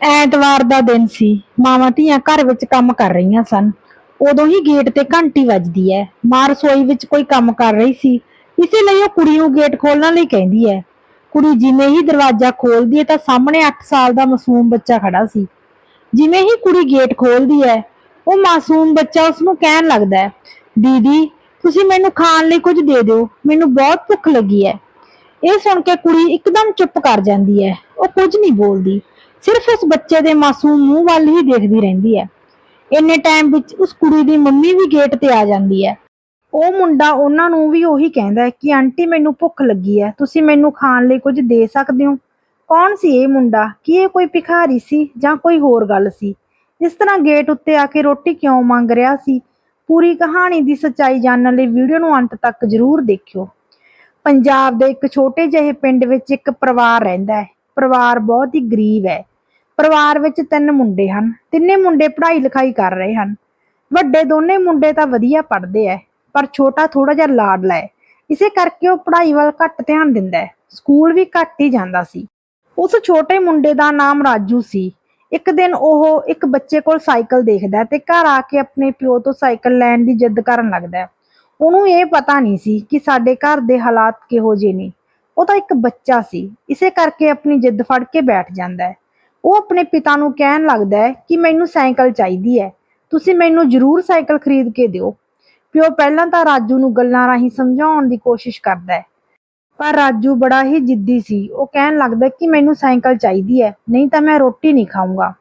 ਐਤਵਾਰ ਦਾ ਦਿਨ ਸੀ। ਮਾਵਾਂ ਧੀਆਂ ਘਰ ਵਿੱਚ ਕੰਮ ਕਰ ਰਹੀਆਂ ਸਨ। ਉਦੋਂ ਹੀ ਗੇਟ ਤੇ ਘੰਟੀ ਵੱਜਦੀ ਹੈ ਮਾਂ ਰਸੋਈ ਵਿੱਚ ਕੋਈ ਕੰਮ ਕਰ ਰਹੀ ਸੀ। ਇਸੇ ਲਈ ਉਹ ਕੁੜੀ ਨੂੰ ਗੇਟ ਖੋਲਣ ਲਈ ਕਹਿੰਦੀ ਹੈ ਕੁੜੀ ਜਿਵੇਂ ਹੀ ਦਰਵਾਜ਼ਾ ਖੋਲਦੀ ਹੈ ਤਾਂ ਸਾਹਮਣੇ 8 ਸਾਲ ਦਾ ਮਾਸੂਮ ਬੱਚਾ ਖੜਾ ਸੀ। ਜਿਵੇਂ ਹੀ ਕੁੜੀ ਗੇਟ ਖੋਲਦੀ ਹੈ ਉਹ ਮਾਸੂਮ ਬੱਚਾ ਉਸ ਨੂੰ ਕਹਿਣ ਲੱਗਦਾ ਹੈ ਦੀਦੀ, ਤੁਸੀਂ ਮੈਨੂੰ ਖਾਣ ਲਈ ਕੁਝ ਦੇ ਦਿਓ। ਮੈਨੂੰ ਬਹੁਤ ਭੁੱਖ ਲੱਗੀ ਹੈ ਇਹ ਸੁਣ ਕੇ ਕੁੜੀ ਇੱਕਦਮ ਚੁੱਪ ਕਰ ਜਾਂਦੀ ਹੈ ਉਹ ਕੁਝ ਨਹੀਂ ਬੋਲਦੀ। ਸਿਰਫ ਉਸ ਬੱਚੇ ਦੇ ਮਾਸੂਮ ਮੂੰਹ ਵੱਲ ਹੀ ਦੇਖਦੀ ਰਹਿੰਦੀ ਹੈ। ਇੰਨੇ ਟਾਈਮ ਵਿੱਚ ਉਸ ਕੁੜੀ ਦੀ ਮੰਮੀ ਵੀ ਗੇਟ ਤੇ ਆ ਜਾਂਦੀ ਹੈ। ਉਹ ਮੁੰਡਾ ਉਹਨਾਂ ਨੂੰ ਵੀ ਉਹੀ ਕਹਿੰਦਾ ਹੈ ਕਿ, ਆਂਟੀ, ਮੈਨੂੰ ਭੁੱਖ ਲੱਗੀ ਹੈ। ਤੁਸੀਂ ਮੈਨੂੰ ਖਾਣ ਲਈ ਕੁਝ ਦੇ ਸਕਦੇ ਹੋ? ਕੌਣ ਸੀ ਇਹ ਮੁੰਡਾ? ਕੀ ਇਹ ਕੋਈ ਭਿਖਾਰੀ ਸੀ ਜਾਂ ਕੋਈ ਹੋਰ ਗੱਲ ਸੀ? ਇਸ ਤਰ੍ਹਾਂ ਗੇਟ ਉੱਤੇ ਆ ਕੇ ਰੋਟੀ ਕਿਉਂ ਮੰਗ ਰਿਹਾ ਸੀ? ਪੂਰੀ ਕਹਾਣੀ ਦੀ ਸੱਚਾਈ ਜਾਣਨ ਲਈ ਵੀਡੀਓ ਨੂੰ ਅੰਤ ਤੱਕ ਜ਼ਰੂਰ ਦੇਖਿਓ। ਪੰਜਾਬ ਦੇ ਇੱਕ ਛੋਟੇ ਜਿਹੇ ਪਿੰਡ ਵਿੱਚ ਇੱਕ ਪਰਿਵਾਰ ਰਹਿੰਦਾ ਹੈ। ਪਰਿਵਾਰ ਬਹੁਤ ਹੀ ਗਰੀਬ ਹੈ। ਪਰਿਵਾਰ ਵਿੱਚ ਤਿੰਨ ਮੁੰਡੇ ਹਨ। ਤਿੰਨੇ ਮੁੰਡੇ ਪੜ੍ਹਾਈ ਲਿਖਾਈ ਕਰ ਰਹੇ ਹਨ। ਵੱਡੇ ਦੋਨੇ ਮੁੰਡੇ ਤਾਂ ਵਧੀਆ ਪੜ੍ਹਦੇ ਐ, ਪਰ ਛੋਟਾ ਥੋੜਾ ਜਿਹਾ ਲਾਡਲਾ ਹੈ ਇਸੇ ਕਰਕੇ ਉਹ ਪੜ੍ਹਾਈ ਵੱਲ ਘੱਟ ਧਿਆਨ ਦਿੰਦਾ ਹੈ ਸਕੂਲ ਵੀ ਘੱਟ ਹੀ ਜਾਂਦਾ ਸੀ। ਉਸ ਛੋਟੇ ਮੁੰਡੇ ਦਾ ਨਾਮ ਰਾਜੂ ਸੀ। ਇੱਕ ਦਿਨ ਉਹ ਇੱਕ ਬੱਚੇ ਕੋਲ ਸਾਈਕਲ ਦੇਖਦਾ ਤੇ ਘਰ ਆ ਕੇ ਆਪਣੇ ਪਿਓ ਤੋਂ ਸਾਈਕਲ ਲੈਣ ਦੀ ਜਿੱਦ ਕਰਨ ਲੱਗਦਾ। ਉਹਨੂੰ ਇਹ ਪਤਾ ਨਹੀਂ ਸੀ ਕਿ ਸਾਡੇ ਘਰ ਦੇ ਹਾਲਾਤ ਕਿਹੋ ਜਿਹੇ ਨੇ। ਉਹ ਤਾਂ ਇੱਕ ਬੱਚਾ ਸੀ। ਇਸੇ ਕਰਕੇ ਆਪਣੀ ਜਿੱਦ ਫੜ ਕੇ ਬੈਠ ਜਾਂਦਾ ਹੈ ਉਹ ਆਪਣੇ ਪਿਤਾ ਨੂੰ ਕਹਿਣ ਲੱਗਦਾ ਹੈ ਕਿ ਮੈਨੂੰ ਸਾਈਕਲ ਚਾਹੀਦੀ ਹੈ। ਤੁਸੀਂ ਮੈਨੂੰ ਜ਼ਰੂਰ ਸਾਈਕਲ ਖਰੀਦ ਕੇ ਦਿਓ। ਪਿਓ ਪਹਿਲਾਂ ਤਾਂ ਰਾਜੂ ਨੂੰ ਗੱਲਾਂ ਰਾਹੀਂ ਸਮਝਾਉਣ ਦੀ ਕੋਸ਼ਿਸ਼ ਕਰਦਾ ਹੈ। ਪਰ ਰਾਜੂ ਬੜਾ ਹੀ ਜਿੱਦੀ ਸੀ। ਉਹ ਕਹਿਣ ਲੱਗਦਾ ਕਿ ਮੈਨੂੰ ਸਾਈਕਲ ਚਾਹੀਦੀ ਹੈ, ਨਹੀਂ ਤਾਂ ਮੈਂ ਰੋਟੀ ਨਹੀਂ ਖਾਊਂਗਾ।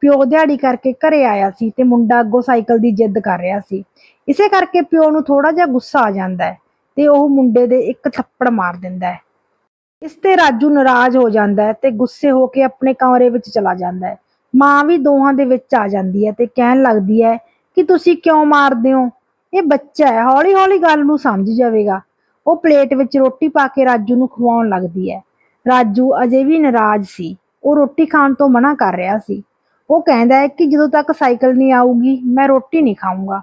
ਪਿਓ ਦਿਹਾੜੀ ਕਰਕੇ ਘਰੇ ਆਇਆ ਸੀ ਤੇ ਮੁੰਡਾ ਅੱਗੋਂ ਸਾਈਕਲ ਦੀ ਜਿੱਦ ਕਰ ਰਿਹਾ ਸੀ। ਇਸੇ ਕਰਕੇ ਪਿਓ ਨੂੰ ਥੋੜਾ ਜਿਹਾ ਗੁੱਸਾ ਆ ਜਾਂਦਾ ਹੈ ਤੇ ਉਹ ਮੁੰਡੇ ਦੇ ਇੱਕ ਥੱਪੜ ਮਾਰ ਦਿੰਦਾ ਹੈ। ਇਸ ਤੇ ਰਾਜੂ ਨਾਰਾਜ਼ ਹੋ ਜਾਂਦਾ ਹੈ ਤੇ ਗੁੱਸੇ ਹੋ ਕੇ ਆਪਣੇ ਕਮਰੇ ਵਿੱਚ ਚਲਾ ਜਾਂਦਾ ਹੈ। ਮਾਂ ਵੀ ਦੋਹਾਂ ਦੇ ਵਿੱਚ ਆ ਜਾਂਦੀ ਹੈ ਤੇ ਕਹਿਣ ਲੱਗਦੀ ਹੈ ਕਿ ਤੁਸੀਂ ਕਿਉਂ ਮਾਰਦੇ ਹੋ? ਇਹ ਬੱਚਾ ਹੈ ਹੌਲੀ ਹੌਲੀ ਗੱਲ ਨੂੰ ਸਮਝ ਜਾਵੇਗਾ। ਉਹ ਪਲੇਟ ਵਿੱਚ ਰੋਟੀ ਪਾ ਕੇ ਰਾਜੂ ਨੂੰ ਖਵਾਉਣ ਲੱਗਦੀ ਹੈ। ਰਾਜੂ ਅਜੇ ਵੀ ਨਾਰਾਜ਼ ਸੀ। ਉਹ ਰੋਟੀ ਖਾਣ ਤੋਂ ਮਨਾ ਕਰ ਰਿਹਾ ਸੀ। ਉਹ ਕਹਿੰਦਾ ਹੈ ਕਿ ਜਦੋਂ ਤੱਕ ਸਾਈਕਲ ਨਹੀਂ ਆਊਗੀ, ਮੈਂ ਰੋਟੀ ਨਹੀਂ ਖਾਊਂਗਾ।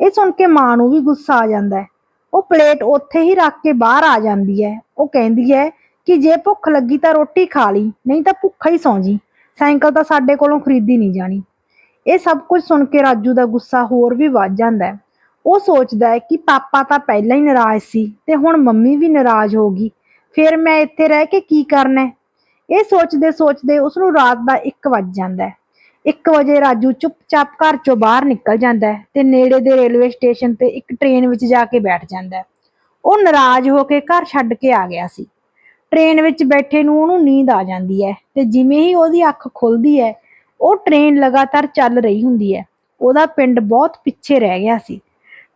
ਇਹ ਸੁਣ ਕੇ ਮਾਂ ਨੂੰ ਵੀ ਗੁੱਸਾ ਆ ਜਾਂਦਾ ਹੈ। ਉਹ ਪਲੇਟ ਉੱਥੇ ਹੀ ਰੱਖ ਕੇ ਬਾਹਰ ਆ ਜਾਂਦੀ ਹੈ। ਉਹ ਕਹਿੰਦੀ ਹੈ ਕਿ ਜੇ ਭੁੱਖ ਲੱਗੀ ਤਾਂ ਰੋਟੀ ਖਾ ਲਈ, ਨਹੀਂ ਤਾਂ ਭੁੱਖਾ ਹੀ ਸੌਂ ਜੀ। ਸਾਈਕਲ ਤਾਂ ਸਾਡੇ ਕੋਲੋਂ ਖਰੀਦੀ ਨਹੀਂ ਜਾਣੀ। ਇਹ ਸਭ ਕੁਝ ਸੁਣ ਕੇ ਰਾਜੂ ਦਾ ਗੁੱਸਾ ਹੋਰ ਵੀ ਵੱਧ ਜਾਂਦਾ ਹੈ। ਉਹ ਸੋਚਦਾ ਹੈ ਕਿ ਪਾਪਾ ਤਾਂ ਪਹਿਲਾਂ ਹੀ ਨਾਰਾਜ਼ ਸੀ ਤੇ ਹੁਣ ਮੰਮੀ ਵੀ ਨਾਰਾਜ਼ ਹੋ ਗਈ। ਫਿਰ ਮੈਂ ਇੱਥੇ ਰਹਿ ਕੇ ਕੀ ਕਰਨਾ ਇਹ ਸੋਚਦੇ ਸੋਚਦੇ ਉਸ ਨੂੰ ਰਾਤ ਦਾ 1 ਵੱਜ ਜਾਂਦਾ ਹੈ। 1 ਵਜੇ ਰਾਜੂ ਚੁੱਪਚਾਪ ਘਰ ਚੋਂ ਬਾਹਰ ਨਿਕਲ ਜਾਂਦਾ ਹੈ ਤੇ ਨੇੜੇ ਦੇ ਰੇਲਵੇ ਸਟੇਸ਼ਨ ਤੇ ਇੱਕ ਟ੍ਰੇਨ ਵਿੱਚ ਜਾ ਕੇ ਬੈਠ ਜਾਂਦਾ ਹੈ। ਉਹ ਨਾਰਾਜ਼ ਹੋ ਕੇ ਘਰ ਛੱਡ ਕੇ ਆ ਗਿਆ ਸੀ। ਟ੍ਰੇਨ ਵਿੱਚ ਬੈਠੇ ਨੂੰ ਉਹਨੂੰ ਨੀਂਦ ਆ ਜਾਂਦੀ ਹੈ ਤੇ ਜਿਵੇਂ ਹੀ ਉਹਦੀ ਅੱਖ ਖੁੱਲਦੀ ਹੈ, ਉਹ ਟ੍ਰੇਨ ਲਗਾਤਾਰ ਚੱਲ ਰਹੀ ਹੁੰਦੀ ਹੈ। ਉਹਦਾ ਪਿੰਡ ਬਹੁਤ ਪਿੱਛੇ ਰਹਿ ਗਿਆ ਸੀ।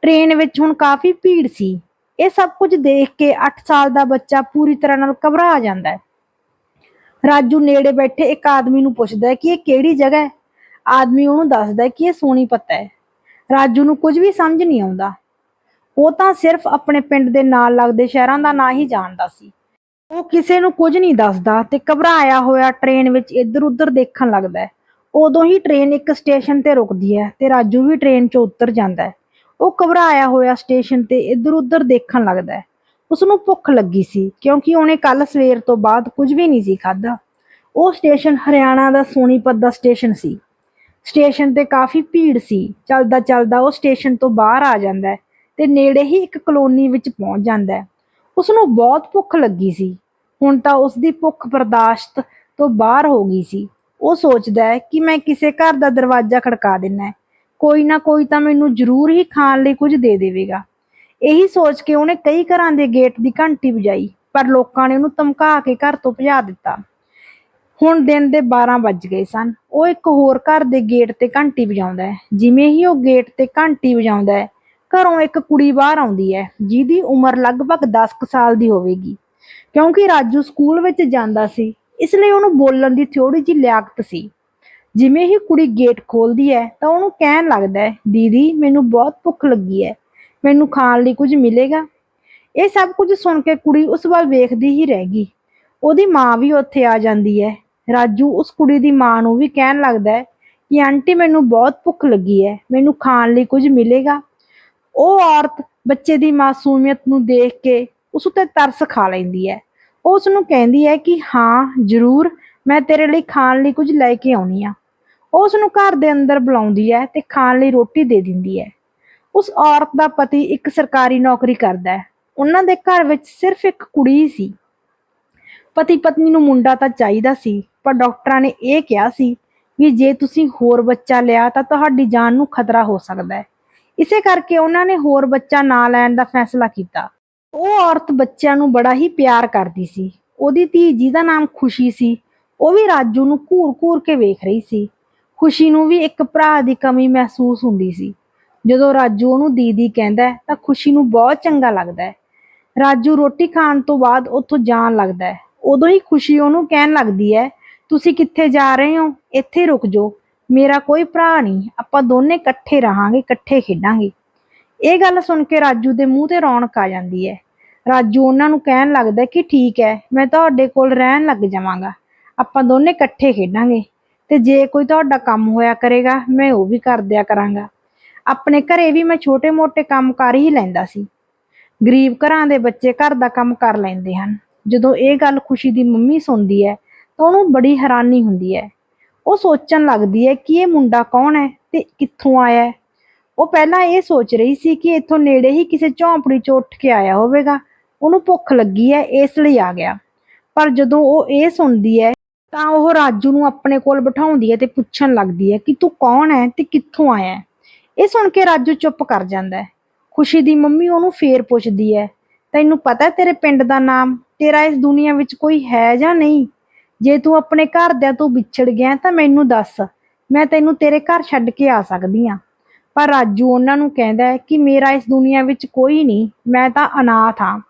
ਟ੍ਰੇਨ ਵਿੱਚ ਹੁਣ ਕਾਫੀ ਭੀੜ ਸੀ। ਇਹ ਸਭ ਕੁਝ ਦੇਖ ਕੇ 8 ਸਾਲ ਦਾ ਬੱਚਾ ਪੂਰੀ ਤਰ੍ਹਾਂ ਨਾਲ ਘਬਰਾ ਜਾਂਦਾ ਹੈ। ਰਾਜੂ ਨੇੜੇ ਬੈਠੇ ਇੱਕ ਆਦਮੀ ਨੂੰ ਪੁੱਛਦਾ ਹੈ ਕਿ ਇਹ ਕਿਹੜੀ ਜਗ੍ਹਾ ਹੈ? ਆਦਮੀ ਉਹਨੂੰ ਦੱਸਦਾ ਹੈ ਕਿ ਇਹ ਸੋਨੀਪਤ ਹੈ। ਰਾਜੂ ਨੂੰ ਕੁਝ ਵੀ ਸਮਝ ਨਹੀਂ ਆਉਂਦਾ। ਉਹ ਤਾਂ ਸਿਰਫ ਆਪਣੇ ਪਿੰਡ ਦੇ ਨਾਲ ਲੱਗਦੇ ਸ਼ਹਿਰਾਂ ਦਾ ਨਾਂ ਹੀ ਜਾਣਦਾ ਸੀ। ਉਹ ਕਿਸੇ ਨੂੰ ਕੁਝ ਨਹੀਂ ਦੱਸਦਾ ਤੇ ਘਬਰਾਇਆ ਹੋਇਆ ਟ੍ਰੇਨ ਵਿੱਚ ਇੱਧਰ ਉੱਧਰ ਦੇਖਣ ਲੱਗਦਾ ਹੈ। ਉਦੋਂ ਹੀ ਟ੍ਰੇਨ ਇੱਕ ਸਟੇਸ਼ਨ ਤੇ ਰੁਕਦੀ ਹੈ ਤੇ ਰਾਜੂ ਵੀ ਟ੍ਰੇਨ 'ਚੋਂ ਉਤਰ ਜਾਂਦਾ ਹੈ। ਉਹ ਘਬਰਾਇਆ ਹੋਇਆ ਸਟੇਸ਼ਨ ਤੇ ਇੱਧਰ ਉੱਧਰ ਦੇਖਣ ਲੱਗਦਾ ਹੈ। ਉਸ ਨੂੰ ਭੁੱਖ ਲੱਗੀ ਸੀ ਕਿਉਂਕਿ ਉਹਨੇ ਕੱਲ ਸਵੇਰ ਤੋਂ ਬਾਅਦ ਕੁਝ ਵੀ ਨਹੀਂ ਸੀ ਖਾਧਾ। ਉਹ ਸਟੇਸ਼ਨ ਹਰਿਆਣਾ ਦਾ ਸੋਨੀਪਤ ਦਾ ਸਟੇਸ਼ਨ ਸੀ। ਸਟੇਸ਼ਨ ਤੇ ਕਾਫੀ ਭੀੜ ਸੀ। ਚੱਲਦਾ ਚੱਲਦਾ ਉਹ ਸਟੇਸ਼ਨ ਤੋਂ ਬਾਹਰ ਆ ਜਾਂਦਾ ਹੈ ਤੇ ਨੇੜੇ ਹੀ ਇੱਕ ਕਲੋਨੀ ਵਿੱਚ ਪਹੁੰਚ ਜਾਂਦਾ ਹੈ। ਉਸ ਨੂੰ ਬਹੁਤ ਭੁੱਖ ਲੱਗੀ ਸੀ। ਹੁਣ ਤਾਂ ਉਸ ਦੀ ਭੁੱਖ ਬਰਦਾਸ਼ਤ ਤੋਂ ਬਾਹਰ ਹੋ ਗਈ ਸੀ। ਉਹ ਸੋਚਦਾ ਹੈ ਕਿ ਮੈਂ ਕਿਸੇ ਘਰ ਦਾ ਦਰਵਾਜ਼ਾ ਖੜਕਾ ਦੇਣਾ ਕੋਈ ਨਾ ਕੋਈ ਤਾਂ ਮੈਨੂੰ ਜ਼ਰੂਰ ਹੀ ਖਾਣ ਲਈ ਕੁਝ ਦੇ ਦੇਵੇਗਾ। ਇਹੀ ਸੋਚ ਕੇ ਉਹਨੇ ਕਈ ਘਰਾਂ ਦੇ ਗੇਟ ਦੀ ਘੰਟੀ ਵਜਾਈ, ਪਰ ਲੋਕਾਂ ਨੇ ਉਹਨੂੰ ਧਮਕਾ ਕੇ ਘਰ ਤੋਂ ਭਜਾ ਦਿੱਤਾ। ਹੁਣ ਦਿਨ ਦੇ 12 ਵੱਜ ਗਏ ਸਨ। ਉਹ ਇੱਕ ਹੋਰ ਘਰ ਦੇ ਗੇਟ ਤੇ ਘੰਟੀ ਵਜਾਉਂਦਾ ਹੈ। ਜਿਵੇਂ ਹੀ ਉਹ ਗੇਟ ਤੇ ਘੰਟੀ ਵਜਾਉਂਦਾ ਹੈ ਘਰੋਂ ਇੱਕ ਕੁੜੀ ਬਾਹਰ ਆਉਂਦੀ ਹੈ, ਜਿਹਦੀ ਉਮਰ ਲਗਭਗ 10 ਸਾਲ ਦੀ ਹੋਵੇਗੀ। ਕਿਉਂਕਿ ਰਾਜੂ ਸਕੂਲ ਵਿੱਚ ਜਾਂਦਾ ਸੀ, ਇਸ ਲਈ ਉਹਨੂੰ ਬੋਲਣ ਦੀ ਥੋੜੀ ਜਿਹੀ ਲਿਆਕਤ ਸੀ। ਜਿਵੇਂ ਹੀ ਕੁੜੀ ਗੇਟ ਖੋਲਦੀ ਹੈ, ਤਾਂ ਉਹਨੂੰ ਕਹਿਣ ਲੱਗਦਾ ਹੈ, ਦੀਦੀ, ਮੈਨੂੰ ਬਹੁਤ ਭੁੱਖ ਲੱਗੀ ਹੈ, ਮੈਨੂੰ ਖਾਣ ਲਈ ਕੁਝ ਮਿਲੇਗਾ? ਇਹ ਸਭ ਕੁਝ ਸੁਣ ਕੇ ਕੁੜੀ ਉਸ ਵੱਲ ਵੇਖਦੀ ਹੀ ਰਹਿ ਗਈ। ਉਹਦੀ ਮਾਂ ਵੀ ਉੱਥੇ ਆ ਜਾਂਦੀ ਹੈ। ਰਾਜੂ ਉਸ ਕੁੜੀ ਦੀ ਮਾਂ ਨੂੰ ਵੀ ਕਹਿਣ ਲੱਗਦਾ ਹੈ ਕਿ, ਆਂਟੀ, ਮੈਨੂੰ ਬਹੁਤ ਭੁੱਖ ਲੱਗੀ ਹੈ, ਮੈਨੂੰ ਖਾਣ ਲਈ ਕੁਝ ਮਿਲੇਗਾ? ਉਹ ਔਰਤ ਬੱਚੇ ਦੀ ਮਾਸੂਮੀਅਤ ਨੂੰ ਦੇਖ ਕੇ ਉਸ ਉੱਤੇ ਤਰਸ ਖਾ ਲੈਂਦੀ ਹੈ। ਉਹ ਉਸ ਨੂੰ ਕਹਿੰਦੀ ਹੈ ਕਿ ਹਾਂ, ਜ਼ਰੂਰ, ਮੈਂ ਤੇਰੇ ਲਈ ਖਾਣ ਲਈ ਕੁਝ ਲੈ ਕੇ ਆਉਣੀ ਆ। ਉਹ ਉਸ ਨੂੰ ਘਰ ਦੇ ਅੰਦਰ ਬੁਲਾਉਂਦੀ ਹੈ ਤੇ ਖਾਣ ਲਈ ਰੋਟੀ ਦੇ ਦਿੰਦੀ ਹੈ। ਉਸ ਔਰਤ ਦਾ ਪਤੀ ਇੱਕ ਸਰਕਾਰੀ ਨੌਕਰੀ ਕਰਦਾ ਹੈ। ਉਹਨਾਂ ਦੇ ਘਰ ਵਿੱਚ ਸਿਰਫ ਇੱਕ ਕੁੜੀ ਹੀ ਸੀ। ਪਤੀ ਪਤਨੀ ਨੂੰ ਮੁੰਡਾ ਤਾਂ ਚਾਹੀਦਾ ਸੀ, ਪਰ ਡਾਕਟਰਾਂ ਨੇ ਇਹ ਕਿਹਾ ਸੀ ਵੀ ਜੇ ਤੁਸੀਂ ਹੋਰ ਬੱਚਾ ਲਿਆ ਤਾਂ ਤੁਹਾਡੀ ਜਾਨ ਨੂੰ ਖਤਰਾ ਹੋ ਸਕਦਾ ਹੈ। ਇਸੇ ਕਰਕੇ ਉਹਨਾਂ ਨੇ ਹੋਰ ਬੱਚਾ ਨਾ ਲੈਣ ਦਾ ਫੈਸਲਾ ਕੀਤਾ। ਉਹ ਔਰਤ ਬੱਚਿਆਂ ਨੂੰ ਬੜਾ ਹੀ ਪਿਆਰ ਕਰਦੀ ਸੀ। ਉਹਦੀ ਧੀ ਜਿਹਦਾ ਨਾਮ ਖੁਸ਼ੀ ਸੀ, ਉਹ ਵੀ ਰਾਜੂ ਨੂੰ ਘੂਰ-ਘੂਰ ਕੇ ਵੇਖ ਰਹੀ ਸੀ। ਖੁਸ਼ੀ ਨੂੰ ਵੀ ਇੱਕ ਭਰਾ ਦੀ ਕਮੀ ਮਹਿਸੂਸ ਹੁੰਦੀ ਸੀ। ਜਦੋਂ ਰਾਜੂ ਉਹਨੂੰ ਦੀਦੀ ਕਹਿੰਦਾ ਤਾਂ ਖੁਸ਼ੀ ਨੂੰ ਬਹੁਤ ਚੰਗਾ ਲੱਗਦਾ ਹੈ। ਰਾਜੂ ਰੋਟੀ ਖਾਣ ਤੋਂ ਬਾਅਦ ਉੱਥੋਂ ਜਾਣ ਲੱਗਦਾ ਹੈ। ਉਦੋਂ ਹੀ ਖੁਸ਼ੀ ਉਹਨੂੰ ਕਹਿਣ ਲੱਗਦੀ ਹੈ, ਤੁਸੀਂ ਕਿੱਥੇ ਜਾ ਰਹੇ ਹੋ? ਇੱਥੇ ਰੁਕ ਜਾਓ। ਮੇਰਾ ਕੋਈ ਭਰਾ ਨਹੀਂ, ਆਪਾਂ ਦੋਨੇ ਇਕੱਠੇ ਰਹਾਂਗੇ, ਇਕੱਠੇ ਖੇਡਾਂਗੇ। ਇਹ ਗੱਲ ਸੁਣ ਕੇ ਰਾਜੂ ਦੇ ਮੂੰਹ ਤੇ ਰੌਣਕ ਆ ਜਾਂਦੀ ਹੈ। ਰਾਜੂ ਉਹਨਾਂ ਨੂੰ ਕਹਿਣ ਲੱਗਦਾ ਕਿ ਠੀਕ ਹੈ, ਮੈਂ ਤੁਹਾਡੇ ਕੋਲ ਰਹਿਣ ਲੱਗ ਜਾਵਾਂਗਾ। ਆਪਾਂ ਦੋਨੇ ਇਕੱਠੇ ਖੇਡਾਂਗੇ ਤੇ ਜੇ ਕੋਈ ਤੁਹਾਡਾ ਕੰਮ ਹੋਇਆ ਕਰੇਗਾ, ਮੈਂ ਉਹ ਵੀ ਕਰ ਦਿਆ ਕਰਾਂਗਾ। ਆਪਣੇ ਘਰੇ ਵੀ ਮੈਂ ਛੋਟੇ-ਮੋਟੇ ਕੰਮ ਕਰ ਹੀ ਲੈਂਦਾ ਸੀ। ਗਰੀਬ ਘਰਾਂ ਦੇ ਬੱਚੇ ਘਰ ਦਾ ਕੰਮ ਕਰ ਲੈਂਦੇ ਹਨ। ਜਦੋਂ ਇਹ ਗੱਲ ਖੁਸ਼ੀ ਦੀ ਮੰਮੀ ਸੁਣਦੀ ਹੈ, ਤਾਂ ਉਹਨੂੰ ਬੜੀ ਹੈਰਾਨੀ ਹੁੰਦੀ ਹੈ। ਉਹ ਸੋਚਣ ਲੱਗਦੀ ਹੈ ਕਿ ਇਹ ਮੁੰਡਾ ਕੌਣ ਹੈ ਤੇ ਕਿੱਥੋਂ ਆਇਆ ਹੈ। ਉਹ ਪਹਿਲਾਂ ਇਹ ਸੋਚ ਰਹੀ ਸੀ ਕਿ ਇੱਥੋਂ ਨੇੜੇ ਹੀ ਕਿਸੇ ਝੌਂਪੜੀ ਚੋਂ ਉੱਠ ਕੇ ਆਇਆ ਹੋਵੇਗਾ। ਉਹਨੂੰ ਭੁੱਖ ਲੱਗੀ ਹੈ, ਇਸ ਲਈ ਆ ਗਿਆ। ਪਰ ਜਦੋਂ ਉਹ ਇਹ ਸੁਣਦੀ ਹੈ, ਤਾਂ ਉਹ ਰਾਜੂ ਨੂੰ ਆਪਣੇ ਕੋਲ ਬਿਠਾਉਂਦੀ ਹੈ ਤੇ ਪੁੱਛਣ ਲੱਗਦੀ ਹੈ ਕਿ ਤੂੰ ਕੌਣ ਹੈ ਤੇ ਕਿੱਥੋਂ ਆਇਆ ਹੈ। ਇਹ ਸੁਣ ਕੇ ਰਾਜੂ ਚੁੱਪ ਕਰ ਜਾਂਦਾ ਹੈ। ਖੁਸ਼ੀ ਦੀ ਮੰਮੀ ਉਹਨੂੰ ਫੇਰ ਪੁੱਛਦੀ ਹੈ, ਤੈਨੂੰ ਪਤਾ ਤੇਰੇ ਪਿੰਡ ਦਾ ਨਾਮ? ਤੇਰਾ ਇਸ ਦੁਨੀਆ ਵਿੱਚ ਕੋਈ ਹੈ ਜਾਂ ਨਹੀਂ? ਜੇ ਤੂੰ ਆਪਣੇ ਘਰਦਿਆਂ ਤੋਂ ਵਿਛੜ ਗਿਆ ਤਾਂ ਮੈਨੂੰ ਦੱਸ, ਮੈਂ ਤੈਨੂੰ ਤੇਰੇ ਘਰ ਛੱਡ ਕੇ ਆ ਸਕਦੀ ਹਾਂ। ਪਰ ਰਾਜੂ ਉਹਨਾਂ ਨੂੰ ਕਹਿੰਦਾ ਹੈ ਕਿ ਮੇਰਾ ਇਸ ਦੁਨੀਆ ਵਿੱਚ ਕੋਈ ਨਹੀਂ, ਮੈਂ ਤਾਂ ਅਨਾਥ ਹਾਂ।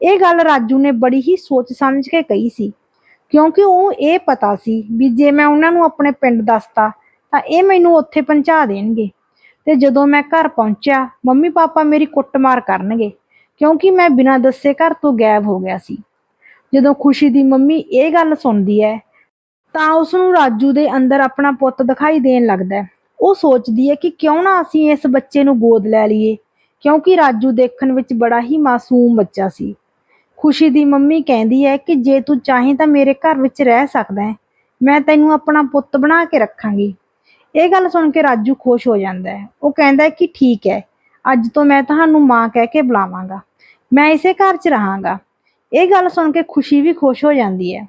ਇਹ ਗੱਲ ਰਾਜੂ ਨੇ ਬੜੀ ਹੀ ਸੋਚ ਸਮਝ ਕੇ ਕਹੀ ਸੀ। ਕਿਉਂਕਿ ਉਹ ਇਹ ਪਤਾ ਸੀ ਵੀ ਜੇ ਮੈਂ ਉਹਨਾਂ ਨੂੰ ਆਪਣੇ ਪਿੰਡ ਦੱਸਤਾ, ਤਾਂ ਇਹ ਮੈਨੂੰ ਉੱਥੇ ਪਹੁੰਚਾ ਦੇਣਗੇ। ਤੇ ਜਦੋਂ ਮੈਂ ਘਰ ਪਹੁੰਚਿਆ ਮੰਮੀ ਪਾਪਾ ਮੇਰੀ ਕੁੱਟਮਾਰ ਕਰਨਗੇ, ਕਿਉਂਕਿ ਮੈਂ ਬਿਨਾਂ ਦੱਸੇ ਘਰ ਤੋਂ ਗਾਇਬ ਹੋ ਗਿਆ ਸੀ। ਜਦੋਂ ਖੁਸ਼ੀ ਦੀ ਮੰਮੀ ਇਹ ਗੱਲ ਸੁਣਦੀ ਹੈ ਤਾਂ ਉਸ ਨੂੰ ਰਾਜੂ ਦੇ ਅੰਦਰ ਆਪਣਾ ਪੁੱਤ ਦਿਖਾਈ ਦੇਣ ਲੱਗਦਾ ਹੈ ਉਹ ਸੋਚਦੀ ਹੈ ਕਿ ਕਿਉਂ ਨਾ ਅਸੀਂ ਇਸ ਬੱਚੇ ਨੂੰ ਗੋਦ ਲੈ ਲਈਏ, ਕਿਉਂਕਿ ਰਾਜੂ ਦੇਖਣ ਵਿੱਚ ਬੜਾ ਹੀ ਮਾਸੂਮ ਬੱਚਾ ਸੀ। ਖੁਸ਼ੀ ਦੀ ਮੰਮੀ ਕਹਿੰਦੀ ਹੈ ਕਿ ਜੇ ਤੂੰ ਚਾਹੀਂ ਤਾਂ ਮੇਰੇ ਘਰ ਵਿੱਚ ਰਹਿ ਸਕਦਾ ਹੈ ਮੈਂ ਤੈਨੂੰ ਆਪਣਾ ਪੁੱਤ ਬਣਾ ਕੇ ਰੱਖਾਂਗੀ। ਇਹ ਗੱਲ ਸੁਣ ਕੇ ਰਾਜੂ ਖੁਸ਼ ਹੋ ਜਾਂਦਾ ਹੈ ਉਹ ਕਹਿੰਦਾ ਹੈ ਕਿ ਠੀਕ ਹੈ ਅੱਜ ਤੋਂ ਮੈਂ ਤੁਹਾਨੂੰ ਮਾਂ ਕਹਿ ਕੇ ਬੁਲਾਵਾਂਗਾ। ਮੈਂ ਇਸੇ ਘਰ 'ਚ ਰਹਾਂਗਾ। ਇਹ ਗੱਲ ਸੁਣ ਕੇ ਖੁਸ਼ੀ ਵੀ ਖੁਸ਼ ਹੋ ਜਾਂਦੀ ਹੈ।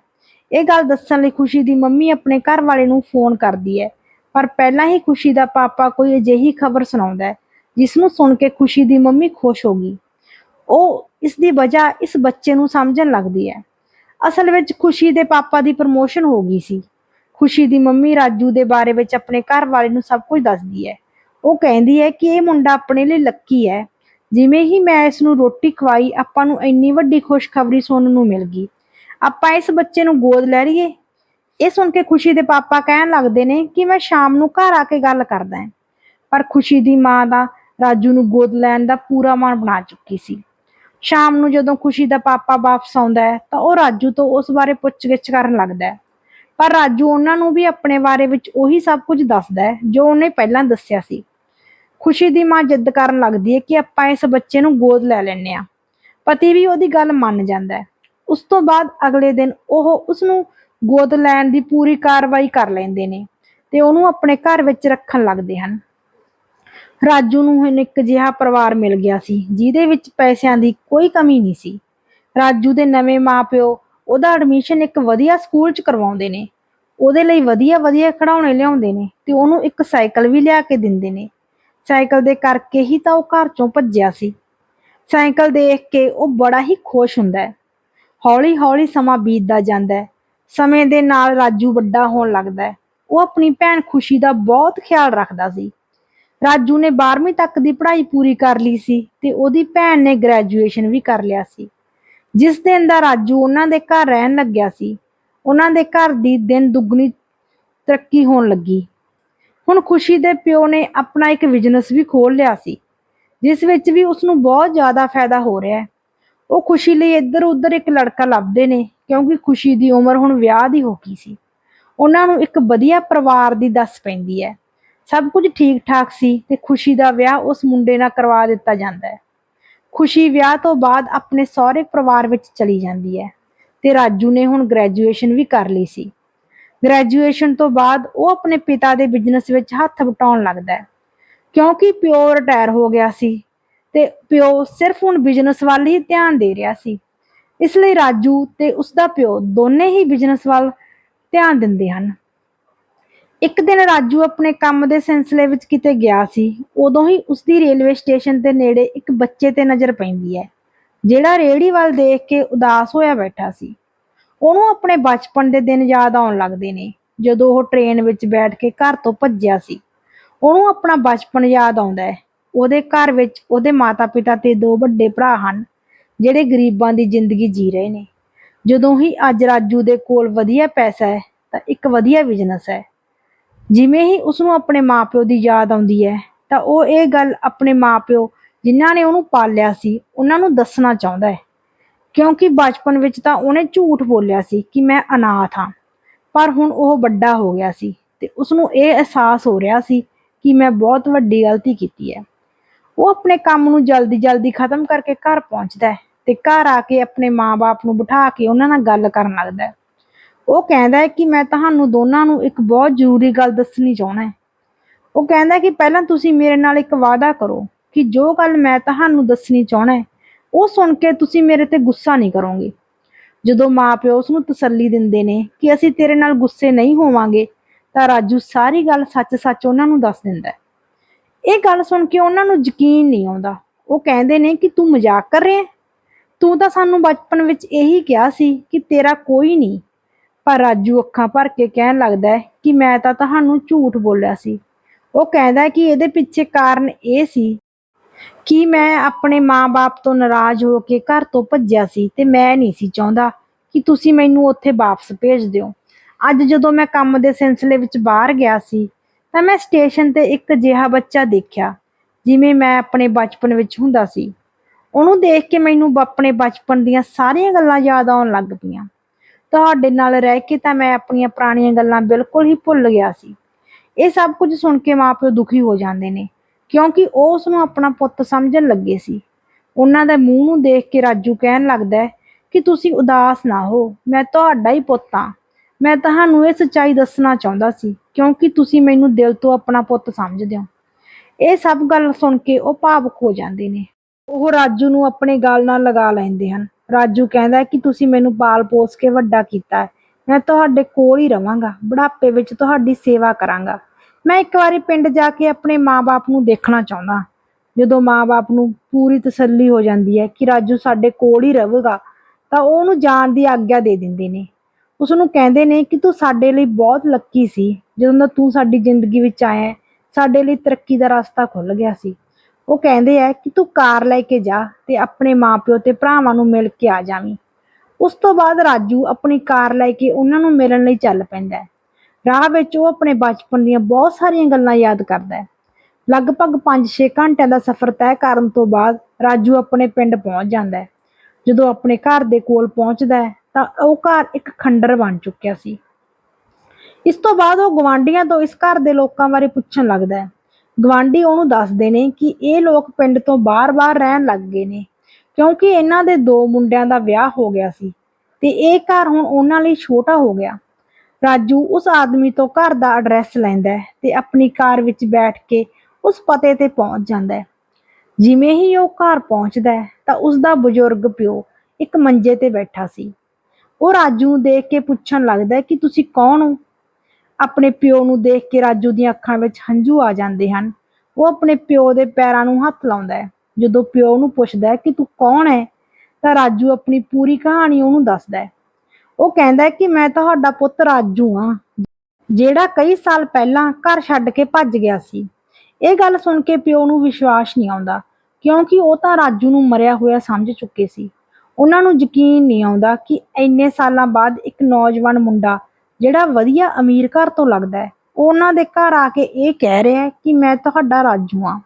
ਇਹ ਗੱਲ ਦੱਸਣ ਲਈ ਖੁਸ਼ੀ ਦੀ ਮੰਮੀ ਆਪਣੇ ਘਰ ਵਾਲੇ ਨੂੰ ਫੋਨ ਕਰਦੀ ਹੈ। ਪਰ ਪਹਿਲਾਂ ਹੀ ਖੁਸ਼ੀ ਦਾ ਪਾਪਾ ਕੋਈ ਅਜਿਹੀ ਖਬਰ ਸੁਣਾਉਂਦਾ ਹੈ, ਜਿਸ ਨੂੰ ਸੁਣ ਕੇ ਖੁਸ਼ੀ ਦੀ ਮੰਮੀ ਖੁਸ਼ ਹੋ ਗਈ। ਉਹ ਇਸ ਦੀ ਵਜ੍ਹਾ ਇਸ ਬੱਚੇ ਨੂੰ ਸਮਝਣ ਲੱਗਦੀ ਹੈ। ਅਸਲ ਵਿੱਚ ਖੁਸ਼ੀ ਦੇ ਪਾਪਾ ਦੀ ਪ੍ਰਮੋਸ਼ਨ ਹੋ ਗਈ ਸੀ। ਖੁਸ਼ੀ ਦੀ ਮੰਮੀ ਰਾਜੂ ਦੇ ਬਾਰੇ ਵਿੱਚ ਆਪਣੇ ਘਰ ਵਾਲੇ ਨੂੰ ਸਭ ਕੁਝ ਦੱਸਦੀ ਹੈ। ਉਹ ਕਹਿੰਦੀ ਹੈ ਕਿ ਇਹ ਮੁੰਡਾ ਆਪਣੇ ਲਈ ਲੱਕੀ ਹੈ। ਜਿਵੇਂ ਹੀ ਮੈਂ ਇਸ ਨੂੰ ਰੋਟੀ ਖਵਾਈ, ਆਪਾਂ ਨੂੰ ਇੰਨੀ ਵੱਡੀ ਖੁਸ਼ਖਬਰੀ ਸੁਣਨ ਨੂੰ ਮਿਲ ਗਈ। ਆਪਾਂ ਇਸ ਬੱਚੇ ਨੂੰ ਗੋਦ ਲੈ ਲਈਏ। ਇਹ ਸੁਣ ਕੇ ਖੁਸ਼ੀ ਦੇ ਪਾਪਾ ਕਹਿਣ ਲੱਗਦੇ ਨੇ ਕਿ ਮੈਂ ਸ਼ਾਮ ਨੂੰ ਘਰ ਆ ਕੇ ਗੱਲ ਕਰਦਾ ਹਾਂ। ਪਰ ਖੁਸ਼ੀ ਦੀ ਮਾਂ ਦਾ, ਰਾਜੂ ਨੂੰ ਗੋਦ ਲੈਣ ਦਾ ਪੂਰਾ ਮਨ ਬਣਾ ਚੁੱਕੀ ਸੀ। ਸ਼ਾਮ ਨੂੰ ਜਦੋਂ ਖੁਸ਼ੀ ਦਾ ਪਾਪਾ ਵਾਪਸ ਆਉਂਦਾ ਹੈ, ਤਾਂ ਉਹ ਰਾਜੂ ਤੋਂ ਉਸ ਬਾਰੇ ਪੁੱਛਗਿੱਛ ਕਰਨ ਲੱਗਦਾ ਹੈ। ਪਰ ਰਾਜੂ ਉਹਨਾਂ ਨੂੰ ਵੀ ਆਪਣੇ ਬਾਰੇ ਵਿੱਚ ਉਹੀ ਸਭ ਕੁਝ ਦੱਸਦਾ ਹੈ, ਜੋ ਉਹਨੇ ਪਹਿਲਾਂ ਦੱਸਿਆ ਸੀ। ਖੁਸ਼ੀ ਦੀ ਮਾਂ ਜਿੱਦ ਕਰਨ ਲੱਗਦੀ ਹੈ ਕਿ ਆਪਾਂ ਇਸ ਬੱਚੇ ਨੂੰ ਗੋਦ ਲੈ ਲੈਣੇ ਆ ਪਤੀ ਵੀ ਉਹਦੀ ਗੱਲ ਮੰਨ ਜਾਂਦਾ ਹੈ। ਉਸ ਤੋਂ ਬਾਅਦ ਅਗਲੇ ਦਿਨ ਉਹ ਉਸ ਨੂੰ ਗੋਦ ਲੈਣ ਦੀ ਪੂਰੀ ਕਾਰਵਾਈ ਕਰ ਲੈਂਦੇ ਨੇ ਤੇ ਉਹਨੂੰ ਆਪਣੇ ਘਰ ਵਿੱਚ ਰੱਖਣ ਲੱਗਦੇ ਹਨ। ਰਾਜੂ ਨੂੰ ਹੁਣ ਇੱਕ ਜਿਹਾ ਪਰਿਵਾਰ ਮਿਲ ਗਿਆ ਸੀ, ਜਿਹਦੇ ਵਿੱਚ ਪੈਸਿਆਂ ਦੀ ਕੋਈ ਕਮੀ ਨਹੀਂ ਸੀ। ਰਾਜੂ ਦੇ ਨਵੇਂ ਮਾਪਿਓ ਉਹਦਾ ਐਡਮਿਸ਼ਨ ਇੱਕ ਵਧੀਆ ਸਕੂਲ 'ਚ ਕਰਵਾਉਂਦੇ ਨੇ। ਉਹਦੇ ਲਈ ਵਧੀਆ ਵਧੀਆ ਖਿਡੌਣੇ ਲਿਆਉਂਦੇ ਨੇ ਤੇ ਉਹਨੂੰ ਇੱਕ ਸਾਈਕਲ ਵੀ ਲਿਆ ਕੇ ਦਿੰਦੇ ਨੇ। ਸਾਈਕਲ ਦੇ ਕਰਕੇ ਹੀ ਤਾਂ ਉਹ ਘਰ ਚੋਂ ਭੱਜਿਆ ਸੀ। ਸਾਈਕਲ ਦੇਖ ਕੇ ਉਹ ਬੜਾ ਹੀ ਖੁਸ਼ ਹੁੰਦਾ ਹੈ। ਹੌਲੀ ਹੌਲੀ ਸਮਾਂ ਬੀਤਦਾ ਜਾਂਦਾ ਹੈ। ਸਮੇਂ ਦੇ ਨਾਲ ਰਾਜੂ ਵੱਡਾ ਹੋਣ ਲੱਗਦਾ ਹੈ। ਉਹ ਆਪਣੀ ਭੈਣ ਖੁਸ਼ੀ ਦਾ ਬਹੁਤ ਖਿਆਲ ਰੱਖਦਾ ਸੀ। ਰਾਜੂ ਨੇ 12ਵੀਂ ਤੱਕ ਦੀ ਪੜ੍ਹਾਈ ਪੂਰੀ ਕਰ ਲਈ ਸੀ ਤੇ ਉਹਦੀ ਭੈਣ ਨੇ ਗ੍ਰੈਜੂਏਸ਼ਨ ਵੀ ਕਰ ਲਿਆ ਸੀ। ਜਿਸ ਦਿਨ ਦਾ ਰਾਜੂ ਉਹਨਾਂ ਦੇ ਘਰ ਰਹਿਣ ਲੱਗਿਆ ਸੀ, ਉਹਨਾਂ ਦੇ ਘਰ ਦੀ ਦਿਨ ਦੁੱਗਣੀ ਤਰੱਕੀ ਹੋਣ ਲੱਗੀ। ਹੁਣ ਖੁਸ਼ੀ ਦੇ ਪਿਓ ਨੇ ਆਪਣਾ ਇੱਕ ਬਿਜ਼ਨਸ ਵੀ ਖੋਲ ਲਿਆ ਸੀ, ਜਿਸ ਵਿੱਚ ਵੀ ਉਸ ਨੂੰ ਬਹੁਤ ਜ਼ਿਆਦਾ ਫਾਇਦਾ ਹੋ ਰਿਹਾ ਹੈ। ਉਹ ਖੁਸ਼ੀ ਲਈ ਇੱਧਰ ਉੱਧਰ ਇੱਕ ਲੜਕਾ ਲੱਭਦੇ ਨੇ, ਕਿਉਂਕਿ ਖੁਸ਼ੀ ਦੀ ਉਮਰ ਹੁਣ ਵਿਆਹ ਦੀ ਹੋ ਗਈ ਸੀ। ਉਹਨਾਂ ਨੂੰ ਇੱਕ ਵਧੀਆ ਪਰਿਵਾਰ ਦੀ ਦੱਸ ਪੈਂਦੀ ਹੈ। ਸਭ ਕੁਝ ਠੀਕ ਠਾਕ ਸੀ ਤੇ ਖੁਸ਼ੀ ਦਾ ਵਿਆਹ ਉਸ ਮੁੰਡੇ ਨਾਲ ਕਰਵਾ ਦਿੱਤਾ ਜਾਂਦਾ ਹੈ। ਖੁਸ਼ੀ ਵਿਆਹ ਤੋਂ ਬਾਅਦ ਆਪਣੇ ਸਹੁਰੇ ਪਰਿਵਾਰ ਵਿੱਚ ਚਲੀ ਜਾਂਦੀ ਹੈ ਤੇ ਰਾਜੂ ਨੇ ਹੁਣ ਗ੍ਰੈਜੂਏਸ਼ਨ ਵੀ ਕਰ ਲਈ ਸੀ। ਗ੍ਰੈਜੂਏਸ਼ਨ ਤੋਂ ਬਾਅਦ ਉਹ ਆਪਣੇ ਪਿਤਾ ਦੇ ਬਿਜ਼ਨਸ ਵਿੱਚ ਹੱਥ ਵਟਾਉਣ ਲੱਗਦਾ ਹੈ। ਕਿਉਂਕਿ ਪਿਓ ਰਿਟਾਇਰ ਹੋ ਗਿਆ ਸੀ ਤੇ ਪਿਓ ਸਿਰਫ ਹੁਣ ਬਿਜ਼ਨਸ ਵੱਲ ਹੀ ਧਿਆਨ ਦੇ ਰਿਹਾ ਸੀ। ਇਸ ਲਈ ਰਾਜੂ ਤੇ ਉਸਦਾ ਪਿਓ ਦੋਨੇ ਹੀ ਬਿਜ਼ਨਸ ਵੱਲ ਧਿਆਨ ਦਿੰਦੇ ਹਨ। ਇੱਕ ਦਿਨ ਰਾਜੂ ਆਪਣੇ ਕੰਮ ਦੇ ਸਿਲਸਿਲੇ ਵਿੱਚ ਕਿਤੇ ਗਿਆ ਸੀ, ਉਦੋਂ ਹੀ ਉਸਦੀ ਰੇਲਵੇ ਸਟੇਸ਼ਨ ਦੇ ਨੇੜੇ ਇੱਕ ਬੱਚੇ ਤੇ ਨਜ਼ਰ ਪੈਂਦੀ ਹੈ, ਜਿਹੜਾ ਰੇਹੜੀ ਵੱਲ ਦੇਖ ਕੇ ਉਦਾਸ ਹੋਇਆ ਬੈਠਾ ਸੀ। ਉਹਨੂੰ ਆਪਣੇ ਬਚਪਨ ਦੇ ਦਿਨ ਯਾਦ ਆਉਣ ਲੱਗਦੇ ਨੇ, ਜਦੋਂ ਉਹ ਟ੍ਰੇਨ ਵਿੱਚ ਬੈਠ ਕੇ ਘਰ ਤੋਂ ਭੱਜਿਆ ਸੀ। ਉਹਨੂੰ ਆਪਣਾ ਬਚਪਨ ਯਾਦ ਆਉਂਦਾ ਹੈ। ਉਹਦੇ ਘਰ ਵਿੱਚ ਉਹਦੇ ਮਾਤਾ-ਪਿਤਾ ਤੇ ਦੋ ਵੱਡੇ ਭਰਾ ਹਨ, ਜਿਹੜੇ ਗਰੀਬਾਂ ਦੀ ਜ਼ਿੰਦਗੀ ਜੀ ਰਹੇ ਨੇ। ਜਦੋਂ ਹੀ ਅੱਜ ਰਾਜੂ ਦੇ ਕੋਲ ਵਧੀਆ ਪੈਸਾ ਹੈ, ਤਾਂ ਇੱਕ ਵਧੀਆ ਬਿਜ਼ਨਸ ਹੈ। ਜਿਵੇਂ ਹੀ ਉਸਨੂੰ ਆਪਣੇ ਮਾਪਿਓ ਦੀ ਯਾਦ ਆਉਂਦੀ ਹੈ, ਤਾਂ ਉਹ ਇਹ ਗੱਲ ਆਪਣੇ ਮਾਪਿਓ, ਜਿਨ੍ਹਾਂ ਨੇ ਉਹਨੂੰ ਪਾਲਿਆ ਸੀ, ਉਹਨਾਂ ਨੂੰ ਦੱਸਣਾ ਚਾਹੁੰਦਾ ਹੈ। ਕਿਉਂਕਿ ਬਚਪਨ ਵਿੱਚ ਤਾਂ ਉਹਨੇ ਝੂਠ ਬੋਲਿਆ ਸੀ ਕਿ ਮੈਂ ਅਨਾਥ ਹਾਂ। ਪਰ ਹੁਣ ਉਹ ਵੱਡਾ ਹੋ ਗਿਆ ਸੀ ਤੇ ਉਸਨੂੰ ਇਹ ਅਹਿਸਾਸ ਹੋ ਰਿਹਾ ਸੀ ਕਿ ਮੈਂ ਬਹੁਤ ਵੱਡੀ ਗਲਤੀ ਕੀਤੀ ਹੈ। ਉਹ ਆਪਣੇ ਕੰਮ ਨੂੰ ਜਲਦੀ-ਜਲਦੀ ਖਤਮ ਕਰਕੇ ਘਰ ਪਹੁੰਚਦਾ ਹੈ ਤੇ ਘਰ ਆ ਕੇ ਆਪਣੇ ਮਾਪੇ ਨੂੰ ਬਿਠਾ ਕੇ ਉਹਨਾਂ ਨਾਲ ਗੱਲ ਕਰਨ ਲੱਗਦਾ ਹੈ। ਉਹ ਕਹਿੰਦਾ ਹੈ ਕਿ ਮੈਂ ਤੁਹਾਨੂੰ ਦੋਨਾਂ ਨੂੰ ਇੱਕ ਬਹੁਤ ਜ਼ਰੂਰੀ ਗੱਲ ਦੱਸਣੀ ਚਾਹੁੰਦਾ ਹੈ। ਉਹ ਕਹਿੰਦਾ ਕਿ ਪਹਿਲਾਂ ਤੁਸੀਂ ਮੇਰੇ ਨਾਲ ਇੱਕ ਵਾਅਦਾ ਕਰੋ ਕਿ ਜੋ ਗੱਲ ਮੈਂ ਤੁਹਾਨੂੰ ਦੱਸਣੀ ਚਾਹੁੰਦਾ ਹੈ ਉਹ ਸੁਣ ਕੇ ਤੁਸੀਂ ਮੇਰੇ ਤੇ ਗੁੱਸਾ ਨਹੀਂ ਕਰੋਗੇ। ਜਦੋਂ ਮਾਪਿਓ ਉਸ ਨੂੰ ਤਸੱਲੀ ਦਿੰਦੇ ਨੇ ਕਿ ਅਸੀਂ ਤੇਰੇ ਨਾਲ ਗੁੱਸੇ ਨਹੀਂ ਹੋਵਾਂਗੇ, ਤਾਂ ਰਾਜੂ ਸਾਰੀ ਗੱਲ ਸੱਚ-ਸੱਚ ਉਹਨਾਂ ਨੂੰ ਦੱਸ ਦਿੰਦਾ ਹੈ। ਇਹ ਗੱਲ ਸੁਣ ਕੇ ਉਹਨਾਂ ਨੂੰ ਯਕੀਨ ਨਹੀਂ ਆਉਂਦਾ। ਉਹ ਕਹਿੰਦੇ ਨੇ ਕਿ ਤੂੰ ਮਜ਼ਾਕ ਕਰ ਰਿਹਾ ਤੂੰ ਤਾਂ ਸਾਨੂੰ ਬਚਪਨ ਵਿੱਚ ਇਹੀ ਕਿਹਾ ਸੀ ਕਿ ਤੇਰਾ ਕੋਈ ਨਹੀਂ। ਪਰ ਰਾਜੂ ਅੱਖਾਂ ਭਰ ਕੇ ਕਹਿਣ ਲੱਗਦਾ ਹੈ ਕਿ ਮੈਂ ਤਾਂ ਤੁਹਾਨੂੰ ਝੂਠ ਬੋਲਿਆ ਸੀ। ਉਹ ਕਹਿੰਦਾ ਕਿ ਇਹਦੇ ਪਿੱਛੇ ਕਾਰਨ ਇਹ ਸੀ ਕੀ ਮੈਂ ਆਪਣੇ ਮਾਂ-ਬਾਪ ਤੋਂ ਨਾਰਾਜ਼ ਹੋ ਕੇ ਘਰ ਤੋਂ ਭੱਜਿਆ ਸੀ ਤੇ ਮੈਂ ਨਹੀਂ ਸੀ ਚਾਹੁੰਦਾ ਕਿ ਤੁਸੀਂ ਮੈਨੂੰ ਉੱਥੇ ਵਾਪਸ ਭੇਜ ਦਿਓ। ਅੱਜ ਜਦੋਂ ਮੈਂ ਕੰਮ ਦੇ ਸਿਲਸਿਲੇ ਵਿੱਚ ਬਾਹਰ ਗਿਆ ਸੀ, ਤਾਂ ਮੈਂ ਸਟੇਸ਼ਨ ਤੇ ਇੱਕ ਅਜਿਹਾ ਬੱਚਾ ਦੇਖਿਆ, ਜਿਵੇਂ ਮੈਂ ਆਪਣੇ ਬਚਪਨ ਵਿੱਚ ਹੁੰਦਾ ਸੀ। ਉਹਨੂੰ ਦੇਖ ਕੇ ਮੈਨੂੰ ਆਪਣੇ ਬਚਪਨ ਦੀਆਂ ਸਾਰੀਆਂ ਗੱਲਾਂ ਯਾਦ ਆਉਣ ਲੱਗ ਪਈਆਂ। ਤੁਹਾਡੇ ਨਾਲ ਰਹਿ ਕੇ ਤਾਂ ਮੈਂ ਆਪਣੀਆਂ ਪੁਰਾਣੀਆਂ ਗੱਲਾਂ ਬਿਲਕੁਲ ਹੀ ਭੁੱਲ ਗਿਆ ਸੀ। ਇਹ ਸਭ ਕੁਝ ਸੁਣ ਕੇ ਮਾਂ ਪਿਓ ਦੁਖੀ ਹੋ ਜਾਂਦੇ ਨੇ। ਕਿਉਂਕਿ ਉਹ ਉਸ ਨੂੰ ਆਪਣਾ ਪੁੱਤ ਸਮਝਣ ਲੱਗੇ ਸੀ। ਉਹਨਾਂ ਦੇ ਮੂੰਹ ਨੂੰ ਦੇਖ ਕੇ ਰਾਜੂ ਕਹਿਣ ਲੱਗਦਾ ਹੈ ਕਿ ਤੁਸੀਂ ਉਦਾਸ ਨਾ ਹੋ, ਮੈਂ ਤੁਹਾਡਾ ਹੀ ਪੁੱਤ ਹਾਂ। ਮੈਂ ਤੁਹਾਨੂੰ ਇਹ ਸੱਚਾਈ ਦੱਸਣਾ ਚਾਹੁੰਦਾ ਸੀ, ਕਿਉਂਕਿ ਤੁਸੀਂ ਮੈਨੂੰ ਦਿਲ ਤੋਂ ਆਪਣਾ ਪੁੱਤ ਸਮਝਦੇ ਹੋ। ਇਹ ਸਭ ਗੱਲ ਸੁਣ ਕੇ ਉਹ ਭਾਵੁਕ ਹੋ ਜਾਂਦੇ ਨੇ। ਉਹ ਰਾਜੂ ਨੂੰ ਆਪਣੇ ਗਲ ਨਾਲ ਲਗਾ ਲੈਂਦੇ ਹਨ। ਰਾਜੂ ਕਹਿੰਦਾ ਕਿ ਤੁਸੀਂ ਮੈਨੂੰ ਪਾਲ ਪੋਸ ਕੇ ਵੱਡਾ ਕੀਤਾ ਹੈ। ਮੈਂ ਤੁਹਾਡੇ ਕੋਲ ਹੀ ਰਵਾਂਗਾ, ਬੁਢਾਪੇ ਵਿੱਚ ਤੁਹਾਡੀ ਸੇਵਾ ਕਰਾਂਗਾ। ਮੈਂ ਇੱਕ ਵਾਰੀ ਪਿੰਡ ਜਾ ਕੇ ਆਪਣੇ ਮਾਪੇ ਨੂੰ ਦੇਖਣਾ ਚਾਹੁੰਦਾ। ਜਦੋਂ ਮਾਪੇ ਨੂੰ ਪੂਰੀ ਤਸੱਲੀ ਹੋ ਜਾਂਦੀ ਹੈ ਕਿ ਰਾਜੂ ਸਾਡੇ ਕੋਲ ਹੀ ਰਹੇਗਾ, ਤਾਂ ਉਹ ਉਹਨੂੰ ਜਾਣ ਦੀ ਆਗਿਆ ਦੇ ਦਿੰਦੇ ਨੇ। ਉਸ ਨੂੰ ਕਹਿੰਦੇ ਨੇ ਕਿ ਤੂੰ ਸਾਡੇ ਲਈ ਬਹੁਤ ਲੱਕੀ ਸੀ। ਜਦੋਂ ਦਾ ਤੂੰ ਸਾਡੀ ਜ਼ਿੰਦਗੀ ਵਿੱਚ ਆਇਆ ਸਾਡੇ ਲਈ ਤਰੱਕੀ ਦਾ ਰਸਤਾ ਖੁੱਲ ਗਿਆ ਸੀ। ਉਹ ਕਹਿੰਦੇ ਆ ਕਿ ਤੂੰ ਕਾਰ ਲੈ ਕੇ ਜਾ ਤੇ ਆਪਣੇ ਮਾਪਿਓ ਤੇ ਭਰਾਵਾਂ ਨੂੰ ਮਿਲ ਕੇ ਆ ਜਾਵੀਂ। ਉਸ ਤੋਂ ਬਾਅਦ ਰਾਜੂ ਆਪਣੀ ਕਾਰ ਲੈ ਕੇ ਉਹਨਾਂ ਨੂੰ ਮਿਲਣ ਲਈ ਚੱਲ ਪੈਂਦਾ ਹੈ। ਰਾਹ ਵਿੱਚ ਉਹ ਆਪਣੇ ਬਚਪਨ ਦੀਆਂ ਬਹੁਤ ਸਾਰੀਆਂ ਗੱਲਾਂ ਯਾਦ ਕਰਦਾ ਹੈ। ਲਗਭਗ 5-6 ਘੰਟਿਆਂ ਦਾ ਸਫ਼ਰ ਤੈਅ ਕਰਨ ਤੋਂ ਬਾਅਦ ਰਾਜੂ ਆਪਣੇ ਪਿੰਡ ਪਹੁੰਚ ਜਾਂਦਾ ਹੈ। ਜਦੋਂ ਆਪਣੇ ਘਰ ਦੇ ਕੋਲ ਪਹੁੰਚਦਾ ਹੈ, ਤਾਂ ਉਹ ਘਰ ਇੱਕ ਖੰਡਰ ਬਣ ਚੁੱਕਿਆ ਸੀ। ਇਸ ਤੋਂ ਬਾਅਦ ਉਹ ਗਵਾਂਢੀਆਂ ਤੋਂ ਇਸ ਘਰ ਦੇ ਲੋਕਾਂ ਬਾਰੇ ਪੁੱਛਣ ਲੱਗਦਾ ਹੈ। ਗਵਾਂਢੀ ਉਹਨੂੰ ਦੱਸਦੇ ਨੇ ਕਿ ਇਹ ਲੋਕ ਪਿੰਡ ਤੋਂ ਬਾਹਰ-ਬਾਹਰ ਰਹਿਣ ਲੱਗ ਗਏ ਨੇ, ਕਿਉਂਕਿ ਇਹਨਾਂ ਦੇ ਦੋ ਮੁੰਡਿਆਂ ਦਾ ਵਿਆਹ ਹੋ ਗਿਆ ਸੀ ਤੇ ਇਹ ਘਰ ਹੁਣ ਉਹਨਾਂ ਲਈ ਛੋਟਾ ਹੋ ਗਿਆ। ਰਾਜੂ ਉਸ ਆਦਮੀ ਤੋਂ ਘਰ ਦਾ ਐਡਰੈਸ ਲੈਂਦਾ ਹੈ ਤੇ ਆਪਣੀ ਕਾਰ ਵਿੱਚ ਬੈਠ ਕੇ ਉਸ ਪਤੇ ਤੇ ਪਹੁੰਚ ਜਾਂਦਾ ਹੈ। ਜਿਵੇਂ ਹੀ ਉਹ ਘਰ ਪਹੁੰਚਦਾ ਹੈ ਤਾਂ ਉਸ ਦਾ ਬਜ਼ੁਰਗ ਪਿਓ ਇੱਕ ਮੰਜੇ ਤੇ ਬੈਠਾ ਸੀ। ਉਹ ਰਾਜੂ ਨੂੰ ਦੇਖ ਕੇ ਪੁੱਛਣ ਲੱਗਦਾ ਕਿ ਤੁਸੀਂ ਕੌਣ ਹੋ? ਆਪਣੇ ਪਿਓ ਨੂੰ ਦੇਖ ਕੇ ਰਾਜੂ ਦੀਆਂ ਅੱਖਾਂ ਵਿੱਚ ਹੰਝੂ ਆ ਜਾਂਦੇ ਹਨ। ਉਹ ਆਪਣੇ ਪਿਓ ਦੇ ਪੈਰਾਂ ਨੂੰ ਹੱਥ ਲਾਉਂਦਾ ਹੈ। ਜਦੋਂ ਪਿਓ ਨੂੰ ਪੁੱਛਦਾ ਹੈ ਕਿ ਤੂੰ ਕੌਣ ਹੈ ਤਾਂ ਰਾਜੂ ਆਪਣੀ ਪੂਰੀ ਕਹਾਣੀ ਉਹਨੂੰ ਦੱਸਦਾ ਹੈ। ਉਹ ਕਹਿੰਦਾ ਕਿ ਮੈਂ ਤੁਹਾਡਾ ਪੁੱਤ ਰਾਜੂ ਹਾਂ, ਜਿਹੜਾ ਕਈ ਸਾਲ ਪਹਿਲਾਂ ਘਰ ਛੱਡ ਕੇ ਭੱਜ ਗਿਆ ਸੀ। ਇਹ ਗੱਲ ਸੁਣ ਕੇ ਪਿਓ ਨੂੰ ਵਿਸ਼ਵਾਸ ਨਹੀਂ ਆਉਂਦਾ, ਕਿਉਂਕਿ ਉਹ ਤਾਂ ਰਾਜੂ ਨੂੰ ਮਰਿਆ ਹੋਇਆ ਸਮਝ ਚੁੱਕੇ ਸੀ। ਉਹਨਾਂ ਨੂੰ ਯਕੀਨ ਨਹੀਂ ਆਉਂਦਾ ਕਿ ਇੰਨੇ ਸਾਲਾਂ ਬਾਅਦ ਇੱਕ ਨੌਜਵਾਨ ਮੁੰਡਾ, ਜਿਹੜਾ ਵਧੀਆ ਅਮੀਰ ਘਰ ਤੋਂ ਲੱਗਦਾ ਹੈ, ਉਹਨਾਂ ਦੇ ਘਰ ਆ ਕੇ ਇਹ ਕਹਿ ਰਿਹਾ ਹੈ ਕਿ ਮੈਂ ਤੁਹਾਡਾ ਰਾਜੂ ਹਾਂ।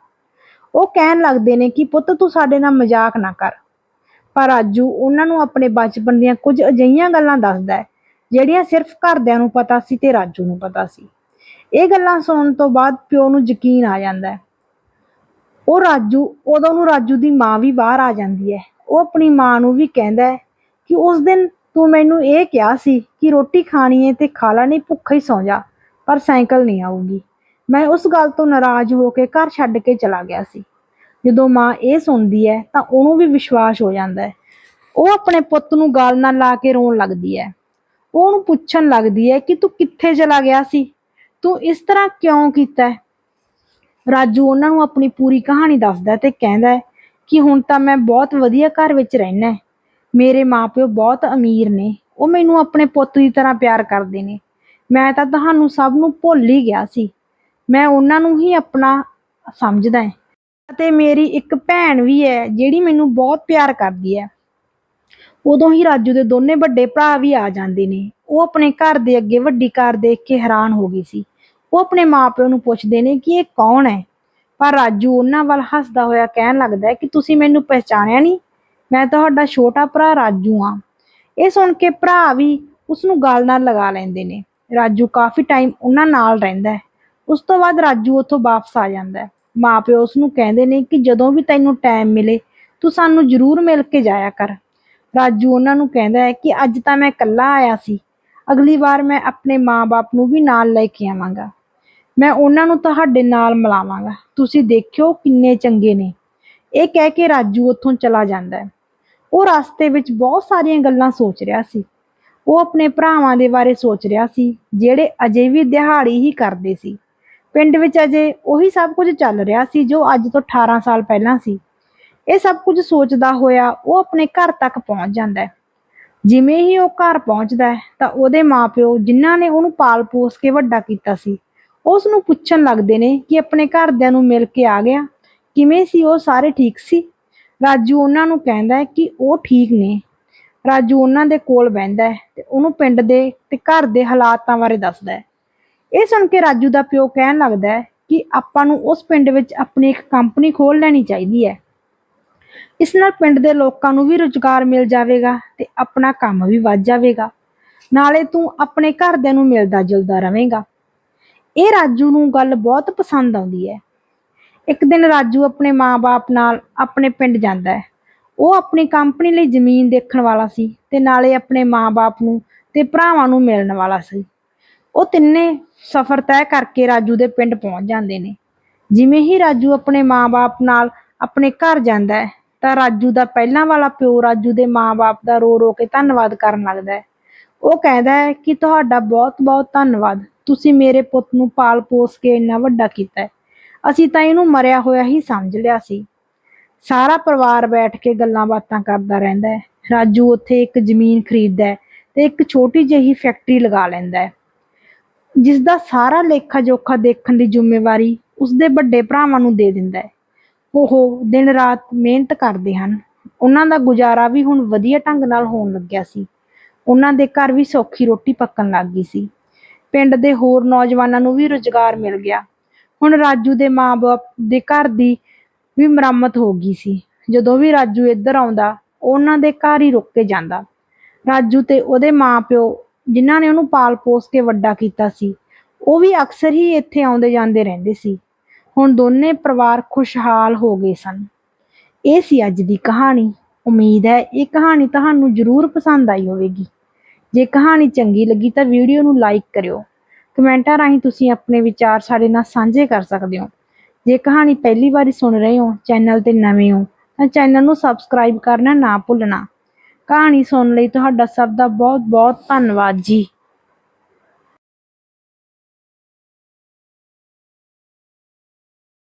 ਉਹ ਕਹਿਣ ਲੱਗਦੇ ਨੇ ਕਿ ਪੁੱਤ ਤੂੰ ਸਾਡੇ ਨਾਲ ਮਜ਼ਾਕ ਨਾ ਕਰ। ਪਰ ਰਾਜੂ ਉਹਨਾਂ ਨੂੰ ਆਪਣੇ ਬਚਪਨ ਦੀਆਂ ਕੁਝ ਅਜਿਹੀਆਂ ਗੱਲਾਂ ਦੱਸਦਾ ਹੈ, ਜਿਹੜੀਆਂ ਸਿਰਫ ਘਰਦਿਆਂ ਨੂੰ ਪਤਾ ਸੀ ਤੇ ਰਾਜੂ ਨੂੰ ਪਤਾ ਸੀ। ਇਹ ਗੱਲਾਂ ਸੁਣਨ ਤੋਂ ਬਾਅਦ ਪਿਓ ਨੂੰ ਯਕੀਨ ਆ ਜਾਂਦਾ ਹੈ। ਉਹ ਰਾਜੂ, ਉਦੋਂ ਨੂੰ ਰਾਜੂ ਦੀ ਮਾਂ ਵੀ ਬਾਹਰ ਆ ਜਾਂਦੀ ਹੈ। ਉਹ ਆਪਣੀ ਮਾਂ ਨੂੰ ਵੀ ਕਹਿੰਦਾ ਹੈ ਕਿ ਉਸ ਦਿਨ ਤੂੰ ਮੈਨੂੰ ਇਹ ਕਿਹਾ ਸੀ ਕਿ ਰੋਟੀ ਖਾਣੀ ਹੈ ਤੇ ਖਾ ਲੈ, ਨਹੀਂ ਭੁੱਖਾ ਹੀ ਸੌਂ ਜਾ, ਪਰ ਸਾਈਕਲ ਨਹੀਂ ਆਊਗੀ। ਮੈਂ ਉਸ ਗੱਲ ਤੋਂ ਨਾਰਾਜ਼ ਹੋ ਕੇ ਘਰ ਛੱਡ ਕੇ ਚਲਾ ਗਿਆ ਸੀ। ਜਦੋਂ ਮਾਂ ਇਹ ਸੁਣਦੀ ਹੈ ਤਾਂ ਉਹਨੂੰ ਵੀ ਵਿਸ਼ਵਾਸ ਹੋ ਜਾਂਦਾ ਹੈ। ਉਹ ਆਪਣੇ ਪੁੱਤ ਨੂੰ ਗਾਲ ਨਾਲ ਲਾ ਕੇ ਰੋਣ ਲੱਗਦੀ ਹੈ। ਉਹ ਉਹਨੂੰ ਪੁੱਛਣ ਲੱਗਦੀ ਹੈ ਕਿ ਤੂੰ ਕਿੱਥੇ ਚਲਾ ਗਿਆ ਸੀ? ਤੂੰ ਇਸ ਤਰ੍ਹਾਂ ਕਿਉਂ ਕੀਤਾ ਹੈ? ਰਾਜੂ ਉਹਨਾਂ ਨੂੰ ਆਪਣੀ ਪੂਰੀ ਕਹਾਣੀ ਦੱਸਦਾ ਤੇ ਕਹਿੰਦਾ ਕਿ ਹੁਣ ਤਾਂ ਮੈਂ ਬਹੁਤ ਵਧੀਆ ਘਰ ਵਿੱਚ ਰਹਿਣਾ ਹੈ। ਮੇਰੇ ਮਾਪਿਓ ਬਹੁਤ ਅਮੀਰ ਨੇ। ਉਹ ਮੈਨੂੰ ਆਪਣੇ ਪੁੱਤ ਦੀ ਤਰ੍ਹਾਂ ਪਿਆਰ ਕਰਦੇ ਨੇ। ਮੈਂ ਤਾਂ ਤੁਹਾਨੂੰ ਸਭ ਨੂੰ ਭੁੱਲ ਹੀ ਗਿਆ ਸੀ। ਮੈਂ ਉਹਨਾਂ ਨੂੰ ਹੀ ਆਪਣਾ ਸਮਝਦਾ ਹਾਂ। ਅਤੇ ਮੇਰੀ ਇੱਕ ਭੈਣ ਵੀ ਹੈ, ਜਿਹੜੀ ਮੈਨੂੰ ਬਹੁਤ ਪਿਆਰ ਕਰਦੀ ਹੈ। ਉਦੋਂ ਹੀ ਰਾਜੂ ਦੇ ਦੋਨੇ ਵੱਡੇ ਭਰਾ ਵੀ ਆ ਜਾਂਦੇ ਨੇ। ਉਹ ਆਪਣੇ ਘਰ ਦੇ ਅੱਗੇ ਵੱਡੀ ਕਾਰ ਦੇਖ ਕੇ ਹੈਰਾਨ ਹੋ ਗਈ ਸੀ। ਉਹ ਆਪਣੇ ਮਾਪਿਆਂ ਨੂੰ ਪੁੱਛਦੇ ਨੇ ਕਿ ਇਹ ਕੌਣ ਹੈ? ਪਰ ਰਾਜੂ ਉਹਨਾਂ ਵੱਲ ਹੱਸਦਾ ਹੋਇਆ ਕਹਿਣ ਲੱਗਦਾ ਹੈ ਕਿ ਤੁਸੀਂ ਮੈਨੂੰ ਪਹਿਚਾਣਿਆ ਨਹੀਂ? ਮੈਂ ਤੁਹਾਡਾ ਛੋਟਾ ਭਰਾ ਰਾਜੂ ਹਾਂ। ਇਹ ਸੁਣ ਕੇ ਭਰਾ ਵੀ ਉਸ ਨੂੰ ਗਾਲ ਨਾਲ ਲਗਾ ਲੈਂਦੇ ਨੇ। ਰਾਜੂ ਕਾਫੀ ਟਾਈਮ ਉਹਨਾਂ ਨਾਲ ਰਹਿੰਦਾ ਹੈ। ਉਸ ਤੋਂ ਬਾਅਦ ਰਾਜੂ ਉੱਥੋਂ ਵਾਪਸ ਆ ਜਾਂਦਾ ਹੈ। ਮਾਪਿਓ ਉਸ ਨੂੰ ਕਹਿੰਦੇ ਨੇ ਕਿ ਜਦੋਂ ਵੀ ਤੈਨੂੰ ਟਾਈਮ ਮਿਲੇ, ਤੂੰ ਸਾਨੂੰ ਜ਼ਰੂਰ ਮਿਲ ਕੇ ਜਾਇਆ ਕਰ। ਰਾਜੂ ਉਹਨਾਂ ਨੂੰ ਕਹਿੰਦਾ ਹੈ ਕਿ ਅੱਜ ਤਾਂ ਮੈਂ ਇਕੱਲਾ ਆਇਆ ਸੀ। ਅਗਲੀ ਵਾਰ ਮੈਂ ਆਪਣੇ ਮਾਂ-ਬਾਪ ਨੂੰ ਵੀ ਨਾਲ ਲੈ ਕੇ ਆਵਾਂਗਾ। ਮੈਂ ਉਹਨਾਂ ਨੂੰ ਤੁਹਾਡੇ ਨਾਲ ਮਿਲਾਵਾਂਗਾ। ਤੁਸੀਂ ਦੇਖਿਓ ਕਿੰਨੇ ਚੰਗੇ ਨੇ। ਇਹ ਕਹਿ ਕੇ ਰਾਜੂ ਉੱਥੋਂ ਚਲਾ ਜਾਂਦਾ ਹੈ। ਉਹ ਰਸਤੇ ਵਿੱਚ ਬਹੁਤ ਸਾਰੀਆਂ ਗੱਲਾਂ ਸੋਚ ਰਿਹਾ ਸੀ। ਉਹ ਆਪਣੇ ਭਰਾਵਾਂ ਦੇ ਬਾਰੇ ਸੋਚ ਰਿਹਾ ਸੀ, ਜਿਹੜੇ ਅਜੇ ਵੀ ਦਿਹਾੜੀ ਹੀ ਕਰਦੇ ਸੀ। ਪਿੰਡ ਵਿੱਚ ਅਜੇ ਉਹੀ ਸਭ ਕੁਝ ਚੱਲ ਰਿਹਾ ਸੀ ਜੋ ਅੱਜ ਤੋਂ 18 ਸਾਲ ਪਹਿਲਾਂ ਸੀ। ਇਹ ਸਭ ਕੁਝ ਸੋਚਦਾ ਹੋਇਆ ਉਹ ਆਪਣੇ ਘਰ ਤੱਕ ਪਹੁੰਚ ਜਾਂਦਾ ਹੈ। ਜਿਵੇਂ ਹੀ ਉਹ ਘਰ ਪਹੁੰਚਦਾ ਹੈ, ਤਾਂ ਉਹਦੇ ਮਾਪਿਓ ਜਿਨ੍ਹਾਂ ਨੇ ਉਹਨੂੰ ਪਾਲ ਪੋਸ ਕੇ ਵੱਡਾ ਕੀਤਾ ਸੀ ਉਸ ਨੂੰ ਪੁੱਛਣ ਲੱਗਦੇ ਨੇ ਕਿ ਆਪਣੇ ਘਰਦਿਆਂ ਨੂੰ ਮਿਲ ਕੇ ਆ ਗਿਆ। ਕਿਵੇਂ ਸੀ ਉਹ? ਸਾਰੇ ਠੀਕ ਸੀ? ਰਾਜੂ ਉਹਨਾਂ ਨੂੰ ਕਹਿੰਦਾ ਹੈ ਕਿ ਉਹ ਠੀਕ ਨੇ। ਰਾਜੂ ਉਹਨਾਂ ਦੇ ਕੋਲ ਬਹਿੰਦਾ ਹੈ ਤੇ ਉਹਨੂੰ ਪਿੰਡ ਦੇ ਤੇ ਘਰ ਦੇ ਹਾਲਾਤਾਂ ਬਾਰੇ ਦੱਸਦਾ ਹੈ। ਇਹ ਸੁਣ ਕੇ ਰਾਜੂ ਦਾ ਪਿਓ ਕਹਿਣ ਲੱਗਦਾ ਹੈ ਕਿ ਆਪਾਂ ਨੂੰ ਉਸ ਪਿੰਡ ਵਿੱਚ ਆਪਣੀ ਇੱਕ ਕੰਪਨੀ ਖੋਲ ਲੈਣੀ ਚਾਹੀਦੀ ਹੈ। ਇਸ ਨਾਲ ਪਿੰਡ ਦੇ ਲੋਕਾਂ ਨੂੰ ਵੀ ਰੁਜ਼ਗਾਰ ਮਿਲ ਜਾਵੇਗਾ ਤੇ ਆਪਣਾ ਕੰਮ ਵੀ ਵੱਧ ਜਾਵੇਗਾ। ਨਾਲੇ ਤੂੰ ਆਪਣੇ ਘਰਦਿਆਂ ਨੂੰ ਮਿਲਦਾ ਜੁਲਦਾ ਰਹੇਗਾ ਇਹ ਰਾਜੂ ਨੂੰ ਗੱਲ ਬਹੁਤ ਪਸੰਦ ਆਉਂਦੀ ਹੈ। ਇੱਕ ਦਿਨ ਰਾਜੂ ਆਪਣੇ ਮਾਂ-ਬਾਪ ਨਾਲ ਆਪਣੇ ਪਿੰਡ ਜਾਂਦਾ ਹੈ। ਉਹ ਆਪਣੀ ਕੰਪਨੀ ਲਈ ਜ਼ਮੀਨ ਦੇਖਣ ਵਾਲਾ ਸੀ ਤੇ ਨਾਲੇ ਆਪਣੇ ਮਾਂ-ਬਾਪ ਨੂੰ ਤੇ ਭਰਾਵਾਂ ਨੂੰ ਮਿਲਣ ਵਾਲਾ ਸੀ। ਉਹ ਤਿੰਨੇ ਸਫ਼ਰ ਤੈਅ ਕਰਕੇ ਰਾਜੂ ਦੇ ਪਿੰਡ ਪਹੁੰਚ ਜਾਂਦੇ ਨੇ। ਜਿਵੇਂ ਹੀ ਰਾਜੂ ਆਪਣੇ ਮਾਂ-ਬਾਪ ਨਾਲ ਆਪਣੇ ਘਰ ਜਾਂਦਾ ਹੈ, ਤਾਂ ਰਾਜੂ ਦਾ ਪਹਿਲਾਂ ਵਾਲਾ ਪਿਓ ਰਾਜੂ ਦੇ ਮਾਂ-ਬਾਪ ਦਾ ਰੋ ਰੋ ਕੇ ਧੰਨਵਾਦ ਕਰਨ ਲੱਗਦਾ ਹੈ। ਉਹ ਕਹਿੰਦਾ ਹੈ ਕਿ ਤੁਹਾਡਾ ਬਹੁਤ-ਬਹੁਤ ਧੰਨਵਾਦ। ਤੁਸੀਂ ਮੇਰੇ ਪੁੱਤ ਨੂੰ ਪਾਲ ਪੋਸ ਕੇ ਇੰਨਾ ਵੱਡਾ ਕੀਤਾ ਹੈ। ਅਸੀਂ ਤਾਂ ਇਹਨੂੰ ਮਰਿਆ ਹੋਇਆ ਹੀ ਸਮਝ ਲਿਆ ਸੀ। ਸਾਰਾ ਪਰਿਵਾਰ ਬੈਠ ਕੇ ਗੱਲਾਂ ਬਾਤਾਂ ਕਰਦਾ ਰਹਿੰਦਾ ਹੈ। ਰਾਜੂ ਉੱਥੇ ਇੱਕ ਜ਼ਮੀਨ ਖਰੀਦਦਾ ਹੈ ਤੇ ਇੱਕ ਛੋਟੀ ਜਿਹੀ ਫੈਕਟਰੀ ਲਗਾ ਲੈਂਦਾ ਹੈ। ਜਿਸ ਦਾ ਸਾਰਾ ਲੇਖਾ ਜੋਖਾ ਦੇਖਣ ਦੀ ਜ਼ਿੰਮੇਵਾਰੀ ਉਸਦੇ ਵੱਡੇ ਭਰਾਵਾਂ ਨੂੰ ਦੇ ਦਿੰਦਾ ਹੈ। ਉਹ ਦਿਨ ਰਾਤ ਮਿਹਨਤ ਕਰਦੇ ਹਨ। ਉਹਨਾਂ ਦਾ ਗੁਜ਼ਾਰਾ ਵੀ ਹੁਣ ਵਧੀਆ ਢੰਗ ਨਾਲ ਹੋਣ ਲੱਗਿਆ ਸੀ। ਉਹਨਾਂ ਦੇ ਘਰ ਵੀ ਸੌਖੀ ਰੋਟੀ ਪੱਕਣ ਲੱਗ ਗਈ ਸੀ। ਪਿੰਡ ਦੇ ਹੋਰ ਨੌਜਵਾਨਾਂ ਨੂੰ ਵੀ ਰੁਜ਼ਗਾਰ ਮਿਲ ਗਿਆ। ਹੁਣ ਰਾਜੂ ਦੇ ਮਾਂ-ਬਾਪ ਦੇ ਘਰ ਦੀ ਵੀ ਮੁਰੰਮਤ ਹੋ ਗਈ ਸੀ। ਜਦੋਂ ਵੀ ਰਾਜੂ ਇੱਧਰ ਆਉਂਦਾ ਉਹਨਾਂ ਦੇ ਘਰ ਹੀ ਰੁਕ ਕੇ ਜਾਂਦਾ। ਰਾਜੂ ਤੇ ਉਹਦੇ ਮਾਪਿਓ ਜਿਨ੍ਹਾਂ ਨੇ ਉਹਨੂੰ ਪਾਲ ਪੋਸ ਕੇ ਵੱਡਾ ਕੀਤਾ ਸੀ, ਉਹ ਵੀ ਅਕਸਰ ਹੀ ਇੱਥੇ ਆਉਂਦੇ ਜਾਂਦੇ ਰਹਿੰਦੇ ਸੀ। ਹੁਣ ਦੋਨੇ ਪਰਿਵਾਰ ਖੁਸ਼ਹਾਲ ਹੋ ਗਏ ਸਨ। ਇਹ ਸੀ ਅੱਜ ਦੀ ਕਹਾਣੀ। ਉਮੀਦ ਹੈ ਇਹ ਕਹਾਣੀ ਤੁਹਾਨੂੰ ਜ਼ਰੂਰ ਪਸੰਦ ਆਈ ਹੋਵੇਗੀ। ਜੇ ਕਹਾਣੀ ਚੰਗੀ ਲੱਗੀ ਤਾਂ ਵੀਡੀਓ ਨੂੰ ਲਾਈਕ ਕਰਿਓ। ਕਮੈਂਟਾਂ ਰਾਹੀਂ ਤੁਸੀਂ ਆਪਣੇ ਵਿਚਾਰ ਸਾਡੇ ਨਾਲ ਸਾਂਝੇ ਕਰ ਸਕਦੇ ਹੋ। ਜੇ ਕਹਾਣੀ ਪਹਿਲੀ ਵਾਰੀ ਸੁਣ ਰਹੇ ਹੋ, ਚੈਨਲ ਤੇ ਨਵੇਂ ਹੋ, ਤਾਂ ਚੈਨਲ ਨੂੰ ਸਬਸਕ੍ਰਾਈਬ ਕਰਨਾ ਨਾ ਭੁੱਲਣਾ। ਕਹਾਣੀ ਸੁਣਨ ਲਈ ਤੁਹਾਡਾ ਸਭ ਦਾ ਬਹੁਤ ਬਹੁਤ ਧੰਨਵਾਦ ਜੀ।